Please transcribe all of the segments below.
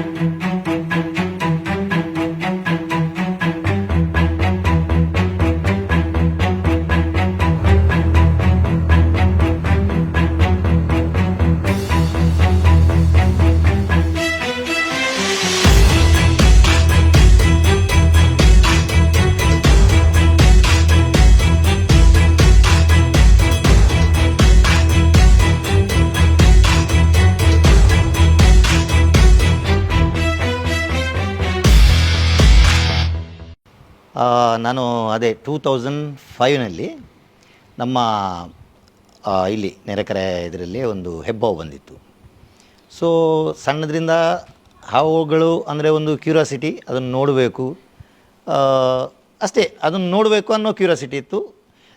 ಆ, ನಾನು ಅದೇ ಟೂ ತೌಸಂಡ್ ಫೈವ್ನಲ್ಲಿ ನಮ್ಮ ಇಲ್ಲಿ ನೆರೆಕರೆ ಇದರಲ್ಲಿ ಒಂದು ಹೆಬ್ಬಾವು ಬಂದಿತ್ತು. ಸೊ ಸಣ್ಣದ್ರಿಂದ ಹಾವುಗಳು ಅಂದರೆ ಒಂದು ಕ್ಯೂರಿಯಾಸಿಟಿ ಅದನ್ನು ನೋಡಬೇಕು. ಅಷ್ಟೇ, ಅದನ್ನು ನೋಡಬೇಕು ಅನ್ನೋ ಕ್ಯೂರಿಯಾಸಿಟಿ ಇತ್ತು.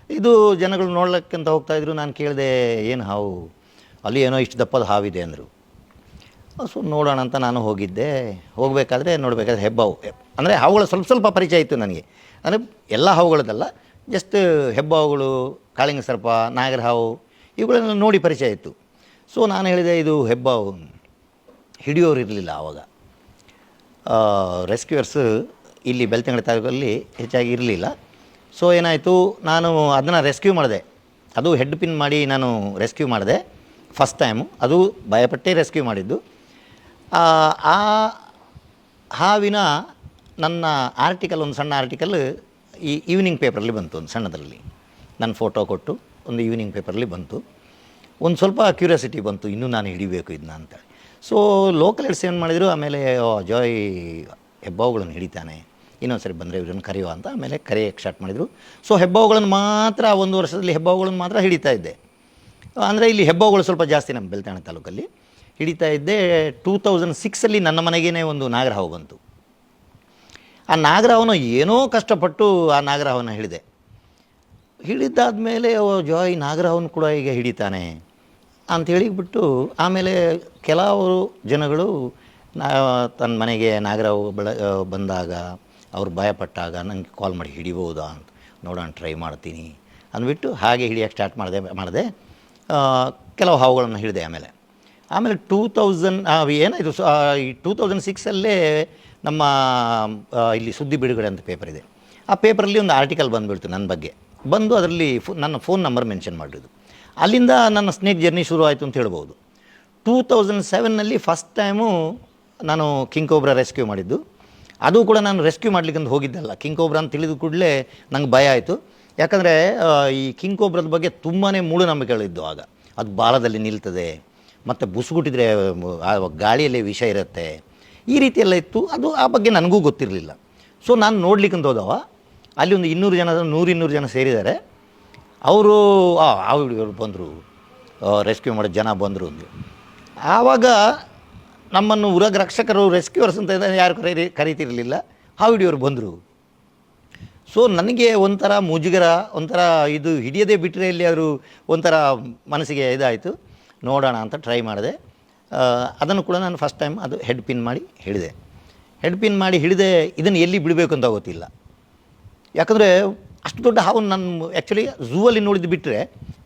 ಇದು ಜನಗಳು ನೋಡ್ಲಿಕ್ಕಂತ ಹೋಗ್ತಾಯಿದ್ರು ನಾನು ಕೇಳಿದೆ, ಏನು ಹಾವು? ಅಲ್ಲಿ ಏನೋ ಇಷ್ಟು ದಪ್ಪದ ಹಾವಿದೆ ಅಂದರು. ಸೊ ನೋಡೋಣ ಅಂತ ನಾನು ಹೋಗಿದ್ದೆ. ಹೋಗಬೇಕಾದ್ರೆ ನೋಡಬೇಕಾದ್ರೆ ಹೆಬ್ಬಾವು ಅಂದರೆ ಹಾವುಗಳು ಸ್ವಲ್ಪ ಸ್ವಲ್ಪ ಪರಿಚಯ ಇತ್ತು ನನಗೆ. ಅಂದರೆ ಎಲ್ಲ ಹಾವುಗಳದ್ದಲ್ಲ ಜಸ್ಟ್ ಹೆಬ್ಬಾವುಗಳು, ಕಾಳಿಂಗ ಸರ್ಪ, ನಾಗರ ಹಾವು ಇವುಗಳನ್ನ ನೋಡಿ ಪರಿಚಯ ಇತ್ತು. ಸೊ ನಾನು ಹೇಳಿದೆ, ಇದು ಹೆಬ್ಬಾವು. ಹಿಡಿಯೋರು ಇರಲಿಲ್ಲ ಆವಾಗ. ರೆಸ್ಕ್ಯೂವರ್ಸ್ ಇಲ್ಲಿ ಬೆಳ್ತಂಗಡಿ ತಾಲೂಕಲ್ಲಿ ಹೆಚ್ಚಾಗಿ ಇರಲಿಲ್ಲ. ಸೊ ಏನಾಯಿತು, ನಾನು ಅದನ್ನು ರೆಸ್ಕ್ಯೂ ಮಾಡಿದೆ. ಅದು ಹೆಡ್ ಪಿನ್ ಮಾಡಿ ನಾನು ರೆಸ್ಕ್ಯೂ ಮಾಡಿದೆ ಫಸ್ಟ್ ಟೈಮು ಅದು ಭಯಪಟ್ಟೆ ರೆಸ್ಕ್ಯೂ ಮಾಡಿದ್ದು. ಆ ಹಾವಿನ ನನ್ನ ಆರ್ಟಿಕಲ್ ಒಂದು ಸಣ್ಣ ಆರ್ಟಿಕಲ್ ಈ ಈವ್ನಿಂಗ್ ಪೇಪರಲ್ಲಿ ಬಂತು, ಒಂದು ಸಣ್ಣದರಲ್ಲಿ. ನನ್ನ ಫೋಟೋ ಕೊಟ್ಟು ಒಂದು ಈವ್ನಿಂಗ್ ಪೇಪರಲ್ಲಿ ಬಂತು. ಒಂದು ಸ್ವಲ್ಪ ಕ್ಯೂರಿಯಾಸಿಟಿ ಬಂತು, ಇನ್ನೂ ನಾನು ಹಿಡಿಬೇಕು ಇದನ್ನ ಅಂತೇಳಿ ಸೊ ಲೋಕಲ್ ಎಡ್ಸ್ ಏನು ಮಾಡಿದರು, ಆಮೇಲೆ ಜಾಯ್ ಹೆಬ್ಬಾವುಗಳನ್ನು ಹಿಡಿತಾನೆ. ಇನ್ನೊಂದು ಸರಿ ಬಂದರೆ ಇವ್ರನ್ನ ಕರೆಯುವ ಅಂತ, ಆಮೇಲೆ ಕರೆ ಸ್ಟಾರ್ಟ್ ಮಾಡಿದರು. ಸೊ ಹೆಬ್ಬಾವುಗಳನ್ನು ಮಾತ್ರ, ಒಂದು ವರ್ಷದಲ್ಲಿ ಹೆಬ್ಬಾವುಗಳನ್ನು ಮಾತ್ರ ಹಿಡಿತಾ ಇದ್ದೆ. ಅಂದರೆ ಇಲ್ಲಿ ಹೆಬ್ಬಾವುಗಳು ಸ್ವಲ್ಪ ಜಾಸ್ತಿ ನಮ್ಮ ಬೆಳ್ತಾಣ ತಾಲೂಕಲ್ಲಿ. ಹಿಡಿತಾ ಇದ್ದೆ ಟೂ ತೌಸಂಡ್ ಸಿಕ್ಸಲ್ಲಿ ನನ್ನ ಮನೆಗೇ ಒಂದು ನಾಗರಹಾವು ಬಂತು. ಆ ನಾಗರಹಾವನ ಏನೋ ಕಷ್ಟಪಟ್ಟು ಆ ನಾಗರಾವನ ಹಿಡಿದೆ. ಹಿಡಿದಾದ್ಮೇಲೆ ಜೋ, ಈ ನಾಗರಹಾವನ್ ಕೂಡ ಈಗ ಹಿಡಿತಾನೆ ಅಂತ ಹೇಳಿಬಿಟ್ಟು ಆಮೇಲೆ ಕೆಲವರು ಜನಗಳು ನಾ, ತನ್ನ ಮನೆಗೆ ನಾಗರಾವ್ ಬಳ ಬಂದಾಗ ಅವ್ರು ಭಯಪಟ್ಟಾಗ ನನಗೆ ಕಾಲ್ ಮಾಡಿ ಹಿಡಿಬೋದಾ ಅಂತ ನೋಡೋಣ, ಟ್ರೈ ಮಾಡ್ತೀನಿ ಅಂದ್ಬಿಟ್ಟು ಹಾಗೆ ಹಿಡಿಯೋಕ್ಕೆ ಸ್ಟಾರ್ಟ್ ಮಾಡಿದೆ ಮಾಡಿದೆ. ಕೆಲವು ಹಾವುಗಳನ್ನು ಹಿಡಿದೆ ಆಮೇಲೆ. ಆಮೇಲೆ ಟೂ ತೌಸಂಡ್ ಏನಾಯಿತು ಈ ಟೂ ತೌಸಂಡ್ ಸಿಕ್ಸಲ್ಲೇ ನಮ್ಮ ಇಲ್ಲಿ ಸುದ್ದಿ ಬಿಡುಗಡೆ ಅಂತ ಪೇಪರ್ ಇದೆ. ಆ ಪೇಪರಲ್ಲಿ ಒಂದು ಆರ್ಟಿಕಲ್ ಬಂದುಬಿಡ್ತು ನನ್ನ ಬಗ್ಗೆ. ಬಂದು ಅದರಲ್ಲಿ ಫೋ, ನನ್ನ ಫೋನ್ ನಂಬರ್ ಮೆನ್ಷನ್ ಮಾಡಿದ್ದು ಅಲ್ಲಿಂದ ನನ್ನ ಸ್ನೇಕ್ ಜರ್ನಿ ಶುರು ಆಯಿತು ಅಂತ ಹೇಳ್ಬೋದು. ಟೂ ತೌಸಂಡ್ ಸೆವೆನ್ನಲ್ಲಿ ಫಸ್ಟ್ ಟೈಮು ನಾನು ಕಿಂಗ್ ಕೋಬ್ರಾ ರೆಸ್ಕ್ಯೂ ಮಾಡಿದ್ದು. ಅದು ಕೂಡ ನಾನು ರೆಸ್ಕ್ಯೂ ಮಾಡ್ಲಿಕ್ಕೆ ಹೋಗಿದ್ದಲ್ಲ. ಕಿಂಗ್ ಅಂತ ತಿಳಿದ ಕೂಡಲೇ ನಂಗೆ ಭಯ ಆಯಿತು. ಯಾಕಂದರೆ ಈ ಕಿಂಗ್ ಕೋಬ್ರದ ಬಗ್ಗೆ ತುಂಬಾ ಮೂಢನಂಬಿಕೆಗಳಿದ್ದು ಆಗ. ಅದು ಬಾಲದಲ್ಲಿ ನಿಲ್ತದೆ. ಮತ್ತು ಬುಸುಗುಟ್ಟಿದ್ರೆ ಗಾಳಿಯಲ್ಲೇ ವಿಷ ಇರುತ್ತೆ. ಈ ರೀತಿ ಎಲ್ಲ ಇತ್ತು. ಅದು ಆ ಬಗ್ಗೆ ನನಗೂ ಗೊತ್ತಿರಲಿಲ್ಲ. ಸೊ ನಾನು ನೋಡ್ಲಿಕ್ಕಂತ ಹೋದವ. ಅಲ್ಲಿ ಒಂದು ಇನ್ನೂರು ಜನ, ನೂರು ಇನ್ನೂರು ಜನ ಸೇರಿದ್ದಾರೆ. ಅವರು, ಆ ಹುಡುಗರು ಬಂದರು. ರೆಸ್ಕ್ಯೂ ಮಾಡೋ, ಜನ ಬಂದರು ಅಂದರು ಆವಾಗ ನಮ್ಮನ್ನು ಉರಗ ರಕ್ಷಕರು ರೆಸ್ಕ್ಯೂವರ್ಸ್ ಅಂತ ಯಾರು ಕರೀ ಕರೀತಿರಲಿಲ್ಲ. ಹಾವು ಹಿಡಿಯೋರು ಬಂದರು. ಸೊ ನನಗೆ ಒಂಥರ ಮುಜುಗರ, ಒಂಥರ ಇದು ಹಿಡಿಯದೇ ಬಿಟ್ಟರೆ ಇಲ್ಲಿ ಅವರು ಒಂಥರ ಮನಸ್ಸಿಗೆ ಇದಾಯಿತು. ನೋಡೋಣ ಅಂತ ಟ್ರೈ ಮಾಡಿದೆ. ಅದನ್ನು ಕೂಡ ನಾನು ಫಸ್ಟ್ ಟೈಮ್ ಅದು ಹೆಡ್ ಪಿನ್ ಮಾಡಿ ಹಿಡಿದೆ. ಹೆಡ್ ಪಿನ್ ಮಾಡಿ ಹಿಡಿದೆ, ಇದನ್ನು ಎಲ್ಲಿ ಬಿಡಬೇಕು ಅಂತ ಗೊತ್ತಿಲ್ಲ. ಯಾಕಂದರೆ ಅಷ್ಟು ದೊಡ್ಡ ಹಾವನ್ನು ನಾನು ಆ್ಯಕ್ಚುಲಿ ಝೂವಲ್ಲಿ ನೋಡಿದ್ದು ಬಿಟ್ಟರೆ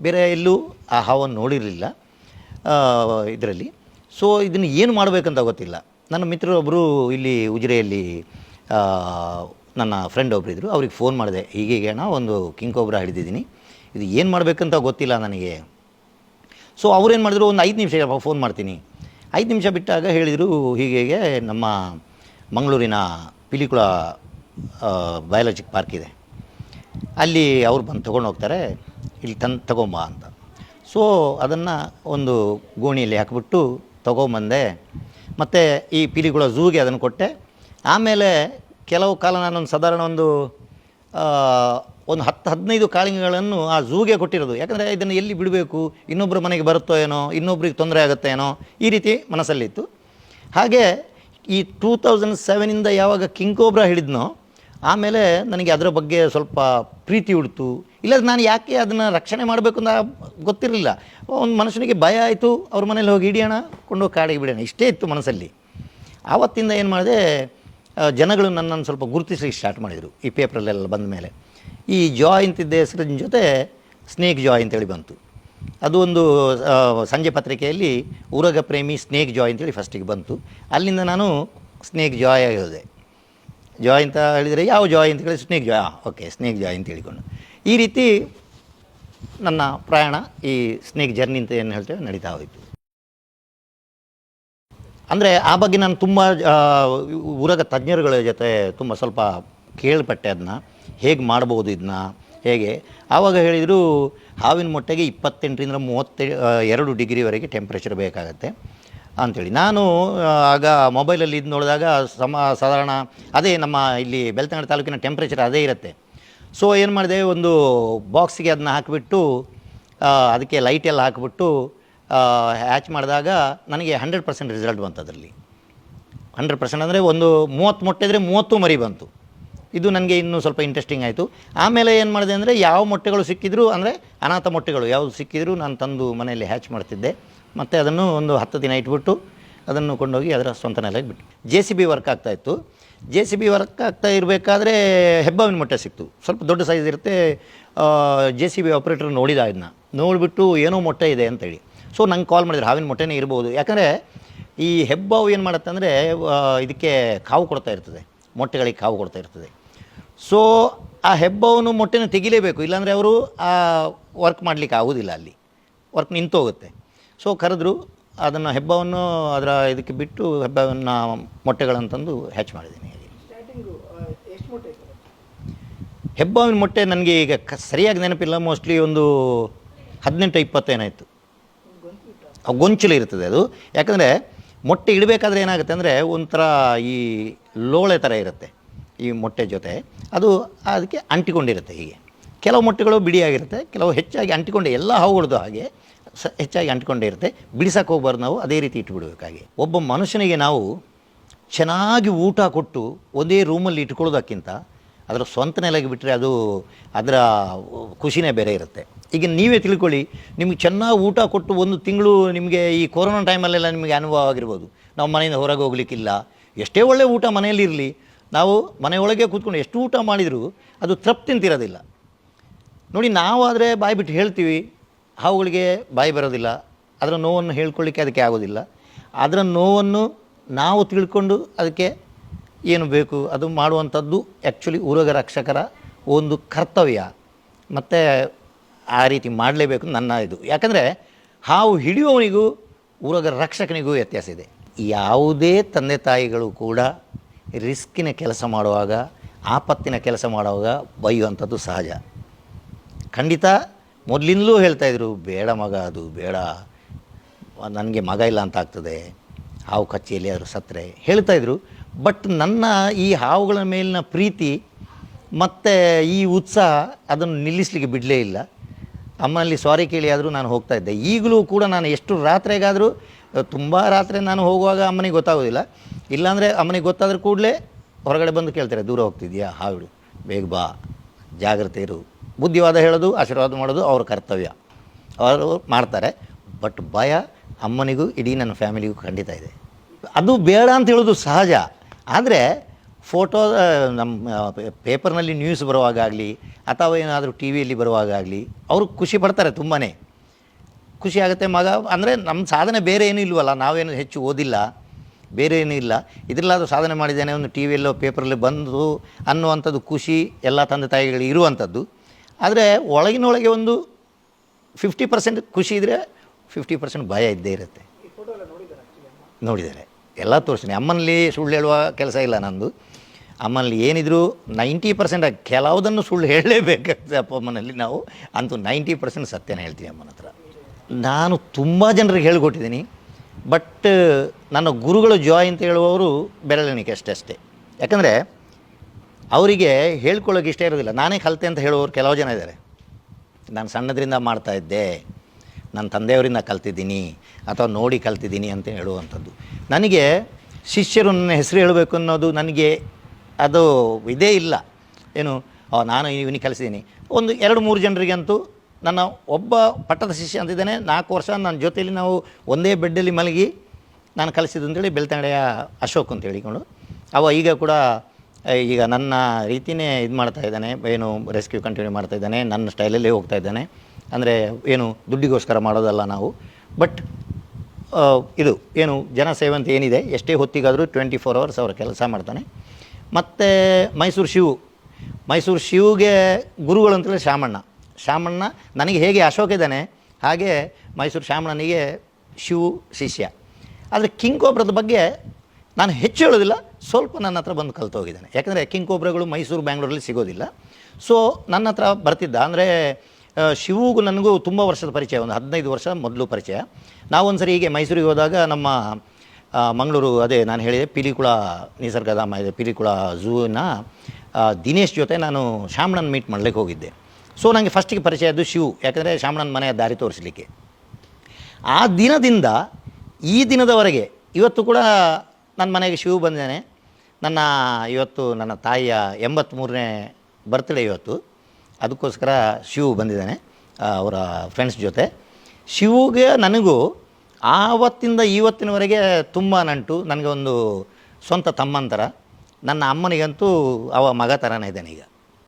ಬೇರೆ ಎಲ್ಲೂ ಆ ಹಾವನ್ನು ನೋಡಿರಲಿಲ್ಲ ಇದರಲ್ಲಿ. ಸೊ ಇದನ್ನು ಏನು ಮಾಡಬೇಕಂತ ಗೊತ್ತಿಲ್ಲ. ನನ್ನ ಮಿತ್ರರೊಬ್ಬರು ಇಲ್ಲಿ ಉಜಿರೆಯಲ್ಲಿ ನನ್ನ ಫ್ರೆಂಡ್ ಒಬ್ಬರು ಇದ್ದರು ಅವ್ರಿಗೆ ಫೋನ್ ಮಾಡಿದೆ, ಹೀಗೆ ನಾ ಒಂದು ಕಿಂಗ್ ಕೋಬ್ರಾ ಹಿಡಿದಿದ್ದೀನಿ. ಇದು ಏನು ಮಾಡಬೇಕಂತ ಗೊತ್ತಿಲ್ಲ ನನಗೆ. ಸೊ ಅವ್ರೇನು ಮಾಡಿದ್ರು, ಒಂದು ಐದು ನಿಮಿಷ ಫೋನ್ ಮಾಡ್ತೀನಿ. ಐದು ನಿಮಿಷ ಬಿಟ್ಟಾಗ ಹೇಳಿದರು ಹೀಗೆ ಹೀಗೆ ನಮ್ಮ ಮಂಗಳೂರಿನ ಪಿಲಿಕುಳ ಬಯಾಲಜಿಕ್ ಪಾರ್ಕ್ ಇದೆ. ಅಲ್ಲಿ ಅವ್ರು ಬಂದು ತೊಗೊಂಡು ಹೋಗ್ತಾರೆ, ಇಲ್ಲಿ ತಂದು ತಗೊಂಬ ಅಂತ. ಸೊ ಅದನ್ನು ಒಂದು ಗೋಣಿಯಲ್ಲಿ ಹಾಕಿಬಿಟ್ಟು ತೊಗೊಂಬಂದೆ ಮತ್ತು ಈ ಪಿಲಿಕುಳ ಝೂಗೆ ಅದನ್ನು ಕೊಟ್ಟೆ. ಆಮೇಲೆ ಕೆಲವು ಕಾಲ ನಾನೊಂದು ಸಾಧಾರಣ ಒಂದು ಒಂದು ಹತ್ತು ಹದಿನೈದು ಕಾಳಿಂಗಗಳನ್ನು ಆ ಝೂಗೆ ಕೊಟ್ಟಿರೋದು. ಯಾಕಂದರೆ ಇದನ್ನು ಎಲ್ಲಿ ಬಿಡಬೇಕು? ಇನ್ನೊಬ್ಬರ ಮನೆಗೆ ಬರುತ್ತೋ ಏನೋ? ಇನ್ನೊಬ್ರಿಗೆ ತೊಂದರೆ ಆಗುತ್ತೆ ಏನೋ? ಈ ರೀತಿ ಮನಸ್ಸಲ್ಲಿತ್ತು. ಹಾಗೆ ಈ ಟೂ ತೌಸಂಡ್ ಸೆವೆನಿಂದ ಯಾವಾಗ ಕಿಂಕೋಬ್ರ ಕೋಬ್ರಾ ಹಿಡಿದ್ನೋ, ಆಮೇಲೆ ನನಗೆ ಅದರ ಬಗ್ಗೆ ಸ್ವಲ್ಪ ಪ್ರೀತಿ ಉಡ್ತು ಇಲ್ಲ ನಾನು ಯಾಕೆ ಅದನ್ನು ರಕ್ಷಣೆ ಮಾಡಬೇಕು ಅಂತ ಗೊತ್ತಿರಲಿಲ್ಲ. ಒಂದು ಮನುಷ್ಯನಿಗೆ ಭಯ ಆಯಿತು, ಅವ್ರ ಮನೇಲಿ ಹೋಗಿ ಹಿಡಿಯೋಣ, ಕೊಂಡೋಗಿ ಕಾಡಿಗೆ ಬಿಡೋಣ. ಇಷ್ಟೇ ಇತ್ತು ಮನಸ್ಸಲ್ಲಿ. ಆವತ್ತಿಂದ ಏನು ಮಾಡಿದೆ ಜನಗಳು ನನ್ನನ್ನು ಸ್ವಲ್ಪ ಗುರುತಿಸಲಿಕ್ಕೆ ಸ್ಟಾರ್ಟ್ ಮಾಡಿದರು ಈ ಪೇಪರಲ್ಲೆಲ್ಲ ಬಂದ ಮೇಲೆ ಈ ಜಾಯಿಂಟ್ ಇದ್ದ ಹೆಸರಿನ ಜೊತೆ ಸ್ನೇಕ್ ಜಾಯ್ ಅಂತೇಳಿ ಬಂತು. ಅದು ಒಂದು ಸಂಜೆ ಪತ್ರಿಕೆಯಲ್ಲಿ ಊರಗ ಪ್ರೇಮಿ ಸ್ನೇಕ್ ಜಾಯ್ ಅಂತೇಳಿ ಫಸ್ಟಿಗೆ ಬಂತು. ಅಲ್ಲಿಂದ ನಾನು ಸ್ನೇಕ್ ಜಾಯ್ ಆಗಿರೋದೆ ಜಾಯ್ ಅಂತ ಹೇಳಿದರೆ ಯಾವ ಜಾಯ್ ಅಂತ ಹೇಳಿ snake joy okay snake joy ಅಂತ ಹೇಳಿಕೊಂಡು. ಈ ರೀತಿ ನನ್ನ ಪ್ರಯಾಣ ಈ ಸ್ನೇಕ್ ಜರ್ನಿ ಅಂತ ಏನು ಹೇಳ್ತೇವೆ ನಡೀತಾ ಹೋಯಿತು. ಅಂದರೆ ಆ ಬಗ್ಗೆ ನಾನು ತುಂಬ ಊರಗ ತಜ್ಞರುಗಳ ಜೊತೆ ತುಂಬ ಸ್ವಲ್ಪ ಕೇಳ್ಪಟ್ಟೆ ಅದನ್ನ ಹೇಗೆ ಮಾಡ್ಬೋದು ಇದನ್ನ ಹೇಗೆ? ಆವಾಗ ಹೇಳಿದರು ಹಾವಿನ ಮೊಟ್ಟೆಗೆ ಇಪ್ಪತ್ತೆಂಟರಿಂದ ಮೂವತ್ತೆ ಎರಡು ಡಿಗ್ರಿವರೆಗೆ ಟೆಂಪ್ರೇಚರ್ ಬೇಕಾಗತ್ತೆ ಅಂಥೇಳಿ ನಾನು ಆಗ ಮೊಬೈಲಲ್ಲಿ ಇದು ನೋಡಿದಾಗ ಸಮ, ಸಾಧಾರಣ ಅದೇ ನಮ್ಮ ಇಲ್ಲಿ ಬೆಳ್ತಂಗಡಿ ತಾಲೂಕಿನ ಟೆಂಪ್ರೇಚರ್ ಅದೇ ಇರುತ್ತೆ. ಸೊ ಏನು ಮಾಡಿದೆ? ಒಂದು ಬಾಕ್ಸಿಗೆ ಅದನ್ನ ಹಾಕಿಬಿಟ್ಟು ಅದಕ್ಕೆ ಲೈಟ್ ಎಲ್ಲ ಹಾಕಿಬಿಟ್ಟು ಹ್ಯಾಚ್ ಮಾಡಿದಾಗ ನನಗೆ ಹಂಡ್ರೆಡ್ ಪರ್ಸೆಂಟ್ ರಿಸಲ್ಟ್ ಬಂತು ಅದರಲ್ಲಿ ಹಂಡ್ರೆಡ್ ಪರ್ಸೆಂಟ್ ಅಂದರೆ ಒಂದು ಮೂವತ್ತು ಮೊಟ್ಟೆ ಇದ್ದರೆ ಮೂವತ್ತು ಮರಿ ಬಂತು. ಇದು ನನಗೆ ಇನ್ನೂ ಸ್ವಲ್ಪ ಇಂಟ್ರೆಸ್ಟಿಂಗ್ ಆಯಿತು. ಆಮೇಲೆ ಏನು ಮಾಡಿದೆ ಅಂದರೆ ಯಾವ ಮೊಟ್ಟೆಗಳು ಸಿಕ್ಕಿದ್ರು ಅಂದರೆ ಅನಾಥ ಮೊಟ್ಟೆಗಳು. ಯಾವುದು ಸಿಕ್ಕಿದ್ರು ನಾನು ತಂದು ಮನೆಯಲ್ಲಿ ಹ್ಯಾಚ್ ಮಾಡ್ತಿದ್ದೆ. ಮತ್ತು ಅದನ್ನು ಒಂದು ಹತ್ತು ದಿನ ಇಟ್ಬಿಟ್ಟು ಅದನ್ನು ಕೊಂಡೋಗಿ ಅದರ ಸ್ವಂತ ನೆಲೆಗೆ ಬಿಟ್ಟು ಜೆ ಸಿ ಬಿ ವರ್ಕ್ ಆಗ್ತಾಯಿತ್ತು ಜೆ ಸಿ ಬಿ ವರ್ಕ್ ಆಗ್ತಾ ಇರಬೇಕಾದ್ರೆ ಹೆಬ್ಬಾವಿನ ಮೊಟ್ಟೆ ಸಿಕ್ತು. ಸ್ವಲ್ಪ ದೊಡ್ಡ ಸೈಜ್ ಇರುತ್ತೆ. ಜೆ ಸಿ ಬಿ ಆಪ್ರೇಟರ್ ನೋಡಿದ ಇದನ್ನ. ನೋಡಿಬಿಟ್ಟು ಏನೋ ಮೊಟ್ಟೆ ಇದೆ ಅಂತೇಳಿ ಸೊ ನಂಗೆ ಕಾಲ್ ಮಾಡಿದ್ರು. ಹಾವಿನ ಮೊಟ್ಟೆನೇ ಇರ್ಬೋದು. ಯಾಕಂದರೆ ಈ ಹೆಬ್ಬಾವು ಏನು ಮಾಡುತ್ತೆ ಅಂದರೆ ಇದಕ್ಕೆ ಕಾವು ಕೊಡ್ತಾ ಇರ್ತದೆ. ಮೊಟ್ಟೆಗಳಿಗೆ ಕಾವು ಕೊಡ್ತಾ ಇರ್ತದೆ. ಸೊ ಆ ಹೆಬ್ಬವನ್ನು ಮೊಟ್ಟೆನ ತೆಗಿಲೇಬೇಕು. ಇಲ್ಲಾಂದರೆ ಅವರು ಆ ವರ್ಕ್ ಮಾಡಲಿಕ್ಕೆ ಆಗೋದಿಲ್ಲ ಅಲ್ಲಿ. ವರ್ಕ್ ನಿಂತೋಗುತ್ತೆ. ಸೊ ಕರೆದ್ರು ಅದನ್ನು ಹೆಬ್ಬವನ್ನು ಅದರ ಇದಕ್ಕೆ ಬಿಟ್ಟು ಹೆಬ್ಬವನ್ನು ಮೊಟ್ಟೆಗಳನ್ನು ತಂದು ಹ್ಯಾಚ್ ಮಾಡಿದ್ದೀನಿ ಹೆಬ್ಬಾವಿನ ಮೊಟ್ಟೆ ನನಗೆ ಈಗ ಕ ಸರಿಯಾಗಿ ನೆನಪಿಲ್ಲ. ಮೋಸ್ಟ್ಲಿ ಒಂದು ಹದಿನೆಂಟು ಇಪ್ಪತ್ತೇನಾಯಿತು ಆ ಗೊಂಚಲು ಇರ್ತದೆ ಅದು. ಯಾಕಂದರೆ ಮೊಟ್ಟೆ ಇಡಬೇಕಾದ್ರೆ ಏನಾಗುತ್ತೆ ಅಂದರೆ ಒಂಥರ ಈ ಲೋಳೆ ಥರ ಇರುತ್ತೆ ಈ ಮೊಟ್ಟೆ ಜೊತೆ. ಅದು ಅದಕ್ಕೆ ಅಂಟಿಕೊಂಡಿರುತ್ತೆ ಹೀಗೆ. ಕೆಲವು ಮೊಟ್ಟೆಗಳು ಬಿಡಿಯಾಗಿರುತ್ತೆ, ಕೆಲವು ಹೆಚ್ಚಾಗಿ ಅಂಟಿಕೊಂಡೆ, ಎಲ್ಲ ಹಾವುಗಳದ್ದು ಹಾಗೆ ಸ ಹೆಚ್ಚಾಗಿ ಅಂಟಿಕೊಂಡೇ ಇರುತ್ತೆ ಬಿಡಿಸಕ್ಕೆ ಹೋಗ್ಬಾರ್ದು ನಾವು, ಅದೇ ರೀತಿ ಇಟ್ಬಿಡಬೇಕಾಗಿ ಒಬ್ಬ ಮನುಷ್ಯನಿಗೆ ನಾವು ಚೆನ್ನಾಗಿ ಊಟ ಕೊಟ್ಟು ಒಂದೇ ರೂಮಲ್ಲಿ ಇಟ್ಕೊಳ್ಳೋದಕ್ಕಿಂತ ಅದರ ಸ್ವಂತ ನೆಲೆಗೆ ಬಿಟ್ಟರೆ ಅದು ಅದರ ಖುಷಿನೇ ಬೇರೆ ಇರುತ್ತೆ. ಈಗ ನೀವೇ ತಿಳ್ಕೊಳ್ಳಿ, ನಿಮ್ಗೆ ಚೆನ್ನಾಗಿ ಊಟ ಕೊಟ್ಟು ಒಂದು ತಿಂಗಳು ನಿಮಗೆ ಈ ಕೊರೋನಾ ಟೈಮಲ್ಲೆಲ್ಲ ನಿಮಗೆ ಅನುಭವ ಆಗಿರ್ಬೋದು. ನಾವು ಮನೆಯಿಂದ ಹೊರಗೆ ಹೋಗ್ಲಿಕ್ಕಿಲ್ಲ. ಎಷ್ಟೇ ಒಳ್ಳೆ ಊಟ ಮನೆಯಲ್ಲಿರಲಿ ನಾವು ಮನೆಯೊಳಗೆ ಕೂತ್ಕೊಂಡು ಎಷ್ಟು ಊಟ ಮಾಡಿದರೂ ಅದು ತೃಪ್ತಿ ಅಂತಿರೋದಿಲ್ಲ ನೋಡಿ, ನಾವಾದರೆ ಬಾಯಿ ಬಿಟ್ಟು ಹೇಳ್ತೀವಿ, ಹಾವುಗಳಿಗೆ ಬಾಯಿ ಬರೋದಿಲ್ಲ, ಅದರ ನೋವನ್ನು ಹೇಳ್ಕೊಳ್ಳಿಕ್ಕೆ ಅದಕ್ಕೆ ಆಗೋದಿಲ್ಲ. ಅದರ ನೋವನ್ನು ನಾವು ತಿಳ್ಕೊಂಡು ಅದಕ್ಕೆ ಏನು ಬೇಕು, ಅದು ಮಾಡುವಂಥದ್ದು ಆ್ಯಕ್ಚುಲಿ ಊರಗ ರಕ್ಷಕರ ಒಂದು ಕರ್ತವ್ಯ. ಮತ್ತು ಆ ರೀತಿ ಮಾಡಲೇಬೇಕು ನನ್ನ ಇದು. ಯಾಕಂದರೆ ಹಾವು ಹಿಡಿಯುವವನಿಗೂ ಊರಾಗ ರಕ್ಷಕನಿಗೂ ವ್ಯತ್ಯಾಸ ಇದೆ. ಯಾವುದೇ ತಂದೆ ತಾಯಿಗಳು ಕೂಡ ರಿಸ್ಕಿನ ಕೆಲಸ ಮಾಡುವಾಗ, ಆಪತ್ತಿನ ಕೆಲಸ ಮಾಡುವಾಗ ಬೈಯುವಂಥದ್ದು ಸಹಜ. ಖಂಡಿತ ಮೊದಲಿಂದಲೂ ಹೇಳ್ತಾಯಿದ್ರು ಬೇಡ ಮಗ, ಅದು ಬೇಡ. ನನಗೆ ಮಗ ಇಲ್ಲ ಅಂತ ಆಗ್ತದೆ. ಹಾವು ಕಚ್ಚಿಯಲ್ಲಿ ಆದರೂ ಸತ್ತರೆ. ಹೇಳ್ತಾಯಿದ್ರು ಬಟ್ ನನ್ನ ಈ ಹಾವುಗಳ ಮೇಲಿನ ಪ್ರೀತಿ ಮತ್ತು ಈ ಉತ್ಸಾಹ ಅದನ್ನು ನಿಲ್ಲಿಸಲಿಕ್ಕೆ ಬಿಡಲೇ ಇಲ್ಲ. ಅಮ್ಮನಲ್ಲಿ ಸಾರಿ ಕೇಳಿ ಆದರೂ ನಾನು ಹೋಗ್ತಾ ಇದ್ದೆ. ಈಗಲೂ ಕೂಡ ನಾನು ಎಷ್ಟು ರಾತ್ರಿಗಾದರೂ ತುಂಬ ರಾತ್ರಿ ನಾನು ಹೋಗುವಾಗ ಅಮ್ಮನಿಗೆ ಗೊತ್ತಾಗೋದಿಲ್ಲ. ಇಲ್ಲಾಂದರೆ ಅಮ್ಮನಿಗೆ ಗೊತ್ತಾದ್ರೂ ಕೂಡಲೇ ಹೊರಗಡೆ ಬಂದು ಕೇಳ್ತಾರೆ, ದೂರ ಹೋಗ್ತಿದ್ಯಾ? ಹಾವಿಡು ಬೇಗ ಬಾ, ಜಾಗ್ರತೆ ಇರು. ಬುದ್ಧಿವಾದ ಹೇಳೋದು, ಆಶೀರ್ವಾದ ಮಾಡೋದು ಅವ್ರ ಕರ್ತವ್ಯ. ಅವರು ಮಾಡ್ತಾರೆ. ಬಟ್ ಭಯ ಅಮ್ಮನಿಗೂ, ಇಡೀ ನನ್ನ ಫ್ಯಾಮಿಲಿಗೂ ಖಂಡಿತ ಇದೆ. ಅದು ಬೇಡ ಅಂತ ಹೇಳೋದು ಸಹಜ. ಆದರೆ ಫೋಟೋ ನಮ್ಮ ಪೇಪರ್ನಲ್ಲಿ ನ್ಯೂಸ್ ಬರುವಾಗಲಿ ಅಥವಾ ಏನಾದರೂ ಟಿ ವಿಯಲ್ಲಿ ಬರುವಾಗಲಿ ಅವರು ಖುಷಿ ಪಡ್ತಾರೆ ತುಂಬಾ ಖುಷಿ ಆಗುತ್ತೆ ಮಗ ಅಂದರೆ ನಮ್ಮ ಸಾಧನೆ ಬೇರೆ ಏನೂ ಇಲ್ವಲ್ಲ ನಾವೇನು ಹೆಚ್ಚು ಓದಿಲ್ಲ ಬೇರೆ ಏನೂ ಇಲ್ಲ. ಇದರಲ್ಲಾದರೂ ಸಾಧನೆ ಮಾಡಿದ್ದೇನೆ ಒಂದು ಟಿ ವಿಯಲ್ಲೋ ಪೇಪರಲ್ಲಿ ಬಂದು ಅನ್ನುವಂಥದ್ದು ಖುಷಿ ಎಲ್ಲ ತಂದೆ ತಾಯಿಗಳು ಇರುವಂಥದ್ದು. ಆದರೆ ಒಳಗಿನೊಳಗೆ ಒಂದು ಫಿಫ್ಟಿ ಪರ್ಸೆಂಟ್ ಖುಷಿ ಇದ್ದರೆ ಫಿಫ್ಟಿ ಪರ್ಸೆಂಟ್ ಭಯ ಇದ್ದೇ ಇರುತ್ತೆ. ನೋಡಿದ್ದಾರೆ. ಎಲ್ಲ ತೋರಿಸ್ತೀನಿ. ಅಮ್ಮನಲ್ಲಿ ಸುಳ್ಳು ಹೇಳುವ ಕೆಲಸ ಇಲ್ಲ ನಂದು. ಅಮ್ಮನಲ್ಲಿ ಏನಿದ್ರು ನೈಂಟಿ ಪರ್ಸೆಂಟ್ ಕೆಲವುದನ್ನು ಸುಳ್ಳು ಹೇಳಲೇಬೇಕಾಗ್ತದೆ ಅಪ್ಪ ಅಮ್ಮನಲ್ಲಿ ನಾವು. ಅಂತೂ ನೈಂಟಿ ಪರ್ಸೆಂಟ್ ಸತ್ಯನ ಹೇಳ್ತೀನಿ ಅಮ್ಮನ ಹತ್ರ. ನಾನು ತುಂಬ ಜನರಿಗೆ ಹೇಳಿಕೊಟ್ಟಿದ್ದೀನಿ. ಬಟ್, ನನ್ನ ಗುರುಗಳು ಜಾಯ್ ಅಂತ ಹೇಳುವವರು ಬೆರಳೆಣಿಕೆ ಅಷ್ಟೇ ಅಷ್ಟೇ. ಯಾಕಂದರೆ, ಅವರಿಗೆ ಹೇಳ್ಕೊಳ್ಳೋಕೆ ಇಷ್ಟ ಇರೋದಿಲ್ಲ. ನಾನೇ ಕಲಿತೆ ಅಂತ ಹೇಳುವವರು ಕೆಲವು ಜನ ಇದ್ದಾರೆ. ನಾನು ಸಣ್ಣದರಿಂದ ಮಾಡ್ತಾಯಿದ್ದೆ ನನ್ನ ತಂದೆಯವರಿಂದ ಕಲ್ತಿದ್ದೀನಿ. ಅಥವಾ ನೋಡಿ ಕಲ್ತಿದ್ದೀನಿ ಅಂತ ಹೇಳುವಂಥದ್ದು. ನನಗೆ ಶಿಷ್ಯರು ನನ್ನ ಹೆಸರು ಹೇಳಬೇಕು ಅನ್ನೋದು ನನಗೆ ಅದು ಇದೇ ಇಲ್ಲ. ಏನು ನಾನು ಇವನಿಗೆ ಕಲಿಸಿದ್ದೀನಿ. ಒಂದು ಎರಡು ಮೂರು ಜನರಿಗಂತೂ ನನ್ನ ಒಬ್ಬ ಪಟ್ಟದ ಶಿಷ್ಯ ಅಂತಿದ್ದಾನೆ, ನಾಲ್ಕು ವರ್ಷ ನನ್ನ ಜೊತೆಯಲ್ಲಿ ನಾವು ಒಂದೇ ಬೆಡ್ಡಲ್ಲಿ ಮಲಗಿ ನಾನು ಕಲಿಸಿದ್ದು ಅಂತೇಳಿ ಬೆಳ್ತಂಗಡೆಯ ಅಶೋಕ್ ಅಂತ ಹೇಳಿಕೊಂಡು, ಅವ ಈಗ ಕೂಡ ಈಗ ನನ್ನ ರೀತಿಯೇ ಇದು ಮಾಡ್ತಾ ಇದ್ದಾನೆ, ಏನು ರೆಸ್ಕ್ಯೂ ಕಂಟಿನ್ಯೂ ಮಾಡ್ತಾ ಇದ್ದಾನೆ, ನನ್ನ ಸ್ಟೈಲಲ್ಲೇ ಹೋಗ್ತಾ ಇದ್ದಾನೆ, ಅಂದರೆ ಏನು ದುಡ್ಡಿಗೋಸ್ಕರ ಮಾಡೋದಲ್ಲ ನಾವು ಬಟ್ ಇದು ಏನು ಜನಸೇವೆ ಅಂತ ಏನಿದೆ, ಎಷ್ಟೇ ಹೊತ್ತಿಗಾದರೂ ಟ್ವೆಂಟಿ ಫೋರ್ ಅವರ್ಸ್ ಅವರ ಕೆಲಸ ಮಾಡ್ತಾನೆ. ಮತ್ತು ಮೈಸೂರು ಶಿವು. ಮೈಸೂರು ಶಿವುಗೆ ಗುರುಗಳು ಅಂತೇಳಿ ಶಾಮಣ್ಣ ಶಾಮಣ್ಣ ನನಗೆ ಹೇಗೆ ಅಶೋಕ ಇದ್ದಾನೆ, ಹಾಗೆ ಮೈಸೂರು ಶಾಮಣ್ಣನಿಗೆ ಶಿವು ಶಿಷ್ಯ. ಆದರೆ ಕಿಂಗ್ ಕೋಬ್ರದ ಬಗ್ಗೆ ನಾನು ಹೆಚ್ಚು ಹೇಳೋದಿಲ್ಲ, ಸ್ವಲ್ಪ ನನ್ನ ಹತ್ರ ಬಂದು ಕಲ್ತು ಹೋಗಿದ್ದಾನೆ. ಯಾಕಂದರೆ ಕಿಂಗ್ ಕೋಬ್ರಗಳು ಮೈಸೂರು, ಬ್ಯಾಂಗ್ಳೂರಲ್ಲಿ ಸಿಗೋದಿಲ್ಲ. ಸೊ ನನ್ನ ಹತ್ರ ಬರ್ತಿದ್ದ. ಅಂದರೆ ಶಿವಗೂ ನನಗೂ ತುಂಬ ವರ್ಷದ ಪರಿಚಯ, ಒಂದು ಹದಿನೈದು ವರ್ಷ ಮೊದಲು ಪರಿಚಯ. ನಾವೊಂದು ಸರಿ ಹೀಗೆ ಮೈಸೂರಿಗೆ ಹೋದಾಗ ನಮ್ಮ ಮಂಗಳೂರು, ಅದೇ ನಾನು ಹೇಳಿದೆ, ಪಿಲಿಕುಳ ನಿಸರ್ಗಧಾಮ ಇದೆ ಪಿಲಿಕುಳ ಝೂನ ದಿನೇಶ್ ಜೊತೆ ನಾನು ಶಾಮಣ್ಣನ ಮೀಟ್ ಮಾಡಲಿಕ್ಕೆ ಹೋಗಿದ್ದೆ. ಸೊ ನನಗೆ ಫಸ್ಟಿಗೆ ಪರಿಚಯ ಅದು ಶಿವು, ಯಾಕಂದರೆ ಶಾಮಣ್ಣನ ಮನೆಯ ದಾರಿ ತೋರಿಸಲಿಕ್ಕೆ. ಆ ದಿನದಿಂದ ಈ ದಿನದವರೆಗೆ, ಇವತ್ತು ಕೂಡ ನನ್ನ ಮನೆಗೆ ಶಿವು ಬಂದಿದ್ದಾನೆ. ನನ್ನ, ಇವತ್ತು ನನ್ನ ತಾಯಿಯ ಎಂಬತ್ತ್ಮೂರನೇ ಬರ್ತ್ಡೇ ಇವತ್ತು. ಅದಕ್ಕೋಸ್ಕರ ಶಿವು ಬಂದಿದ್ದಾನೆ ಅವರ ಫ್ರೆಂಡ್ಸ್ ಜೊತೆ. ಶಿವುಗೆ ನನಗೂ ಆವತ್ತಿಂದ ಇವತ್ತಿನವರೆಗೆ ತುಂಬ ನಂಟು, ನನಗೆ ಒಂದು ಸ್ವಂತ ತಮ್ಮಂತರ. ನನ್ನ ಅಮ್ಮನಿಗಂತೂ ಅವ ಮಗ ಥರನೇ ಇದ್ದಾನೆ ಈಗ.